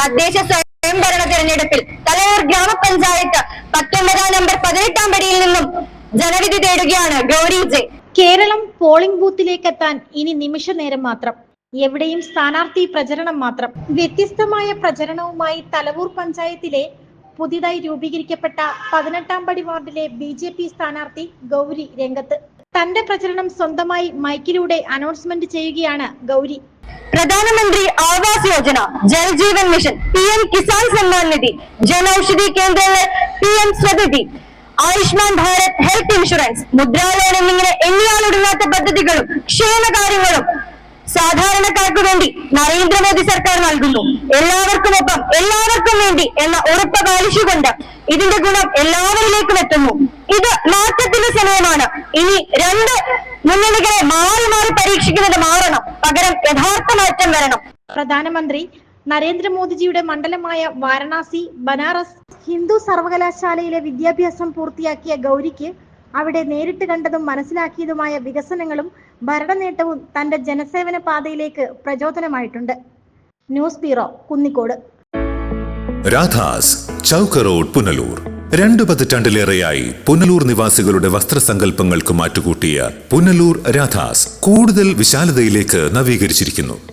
തദ്ദേശ സ്വയംഭരണ തെരഞ്ഞെടുപ്പിൽ തലയൂർ ഗ്രാമപഞ്ചായത്ത് പത്തൊമ്പതാം നമ്പർ പതിനെട്ടാം പടിയിൽ നിന്നും ജനവിധി തേടുകയാണ് ഗൗരി ജെ കേരളം പോളിംഗ് ബൂത്തിലേക്ക് എത്താൻ ഇനി നിമിഷ നേരം മാത്രം. എവിടെയും സ്ഥാനാർത്ഥി പ്രചരണം മാത്രം. വ്യത്യസ്തമായ പ്രചരണവുമായി തലവൂർ പഞ്ചായത്തിലെ പുതിയതായി രൂപീകരിക്കപ്പെട്ട പതിനെട്ടാം പടി വാർഡിലെ ബി ജെ പി സ്ഥാനാർത്ഥി ഗൗരി രംഗത്ത്. തന്റെ പ്രചരണം സ്വന്തമായി മൈക്കിലൂടെ അനൗൺസ്മെന്റ് ചെയ്യുകയാണ് Gauri. Pradhanmantri Awas Yojana Jal Jeevan mission P M Kisan Samman Nidhi Janaushadhi കേന്ദ്രങ്ങൾ P M Svanidhi Ayushman Bharat health insurance Mudra loan എന്നിങ്ങനെ എണ്ണിയാലൊടുങ്ങാത്ത പദ്ധതികളും ക്ഷേമകാര്യങ്ങളും സാധാരണക്കാർക്ക് വേണ്ടി നരേന്ദ്രമോദി സർക്കാർ നൽകുന്നു. എല്ലാവർക്കും ഒപ്പം എല്ലാവർക്കും വേണ്ടി എന്ന ഉറപ്പ് പാലിച്ചുകൊണ്ട് ഇതിന്റെ ഗുണം എല്ലാവരിലേക്കും എത്തുന്നു. ഇത് മാറ്റത്തിന്റെ സമയമാണ്. ഇനി രണ്ട് മുന്നണികളെ മാറി മാറി പരീക്ഷിക്കുന്നത് മാറണം. പകരം യഥാർത്ഥ മാറ്റം വരണം. പ്രധാനമന്ത്രി നരേന്ദ്രമോദിജിയുടെ മണ്ഡലമായ വാരണാസി ബനാറസ് ഹിന്ദു സർവകലാശാലയിലെ വിദ്യാഭ്യാസം പൂർത്തിയാക്കിയ ഗൗരിക്ക് അവിടെ നേരിട്ട് കണ്ടതും മനസ്സിലാക്കിയതുമായ വികസനങ്ങളും ഭരണനേട്ടവും തന്റെ ജനസേവന പാതയിലേക്ക് പ്രചോദനമായിട്ടുണ്ട്. News bureau Kunnicode. Radhas Chowk road Punalur. രണ്ടു പതിറ്റാണ്ടിലേറെയായി പുനലൂർ നിവാസികളുടെ വസ്ത്രസങ്കല്പങ്ങൾക്ക് മാറ്റുകൂട്ടിയ പുനലൂർ രാധാസ് കൂടുതൽ വിശാലതയിലേക്ക് നവീകരിച്ചിരിക്കുന്നു.